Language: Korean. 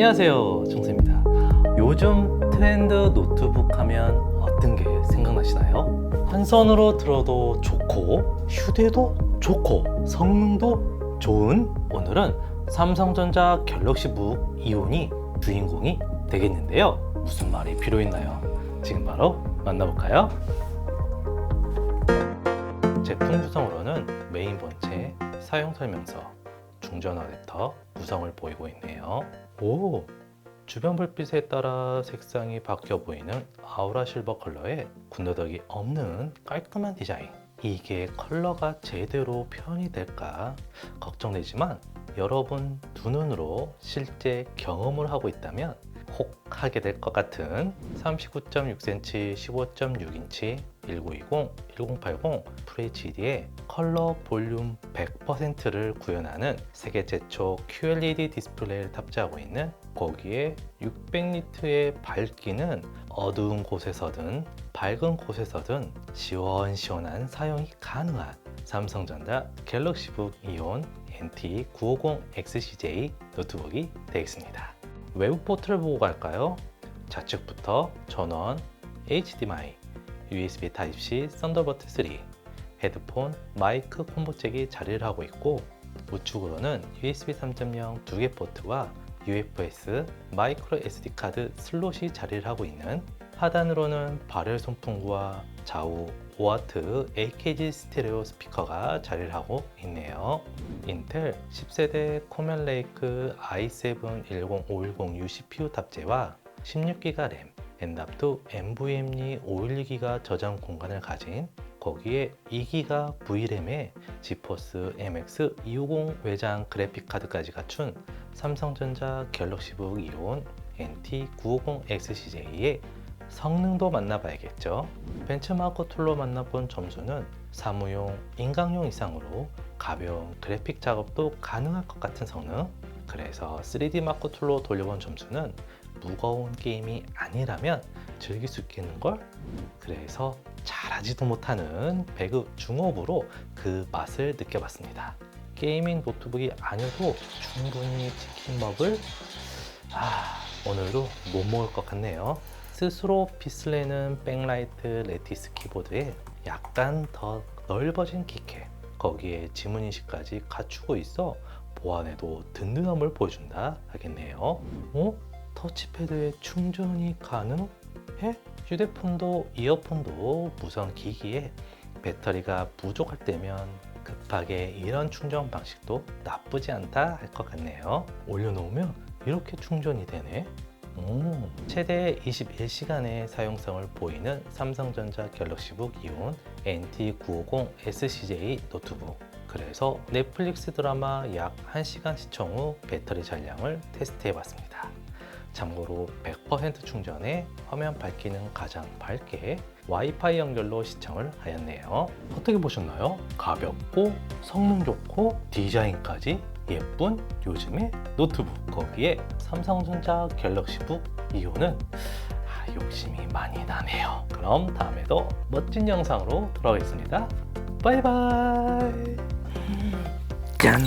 안녕하세요 청수입니다 요즘 트렌드 노트북 하면 어떤 게 생각나시나요? 한 손으로 들어도 좋고 휴대도 좋고 성능도 좋은 오늘은 삼성전자 갤럭시북 이온이 주인공이 되겠는데요 무슨 말이 필요했나요? 지금 바로 만나볼까요? 제품 구성으로는 메인 본체, 사용 설명서, 충전 어댑터 구성을 보이고 있네요. 오! 주변 불빛에 따라 색상이 바뀌어 보이는 아우라 실버 컬러에 군더더기 없는 깔끔한 디자인. 이게 컬러가 제대로 표현이 될까 걱정되지만 여러분 두 눈으로 실제 경험을 하고 있다면 혹 하게 될 것 같은 39.6cm, 15.6인치 1920, 1080 FHD의 컬러 볼륨 100%를 구현하는 세계 최초 QLED 디스플레이를 탑재하고 있는 거기에 600니트의 밝기는 어두운 곳에서든 밝은 곳에서든 시원시원한 사용이 가능한 삼성전자 갤럭시북 이온 NT950XCJ 노트북이 되겠습니다. 외부 포트를 보고 갈까요? 좌측부터 전원, HDMI, USB Type-C 썬더버트 3, 헤드폰, 마이크 콤보 잭이 자리를 하고 있고 우측으로는 USB 3.0 두 개 포트와 UFS 마이크로 SD 카드 슬롯이 자리를 하고 있는 하단으로는 발열 손풍구와 좌우 5W AKG 스테레오 스피커가 자리를 하고 있네요. 인텔 10세대 코멜 레이크 i7 10510U CPU 탑재와 16기가 램, 엔답도 NVMe 512기가 저장 공간을 가진 거기에 2기가 V램에 지포스 MX 250 외장 그래픽 카드까지 갖춘 삼성전자 갤럭시북 이온 NT950XCJ의 성능도 만나봐야겠죠. 벤치마크 툴로 만나본 점수는 사무용, 인강용 이상으로 가벼운 그래픽 작업도 가능할 것 같은 성능. 그래서 3D 마크 툴로 돌려본 점수는 무거운 게임이 아니라면 즐길 수 있겠는 걸. 그래서 잘하지도 못하는 배급 중업으로 그 맛을 느껴봤습니다. 게이밍 노트북이 아니어도 충분히 치킨 먹을 아, 오늘도 못 먹을 것 같네요. 스스로 피슬레는 백라이트 레티스 키보드에 약간 더 넓어진 키캡 거기에 지문 인식까지 갖추고 있어 보안에도 든든함을 보여준다 하겠네요. 어? 터치패드에 충전이 가능해? 휴대폰도 이어폰도 무선 기기에 배터리가 부족할 때면 급하게 이런 충전 방식도 나쁘지 않다 할 것 같네요. 올려놓으면 이렇게 충전이 되네. 오, 최대 21시간의 사용성을 보이는 삼성전자 갤럭시북 이온 NT950SCJ 노트북. 그래서 넷플릭스 드라마 약 1시간 시청 후 배터리 잔량을 테스트해 봤습니다. 참고로 100% 충전에 화면 밝기는 가장 밝게 와이파이 연결로 시청을 하였네요. 어떻게 보셨나요? 가볍고 성능 좋고 디자인까지 예쁜 요즘의 노트북 거기에 삼성전자 갤럭시북 이호는 아, 욕심이 많이 나네요. 그럼 다음에도 멋진 영상으로 돌아오겠습니다. 바이바이. 짠.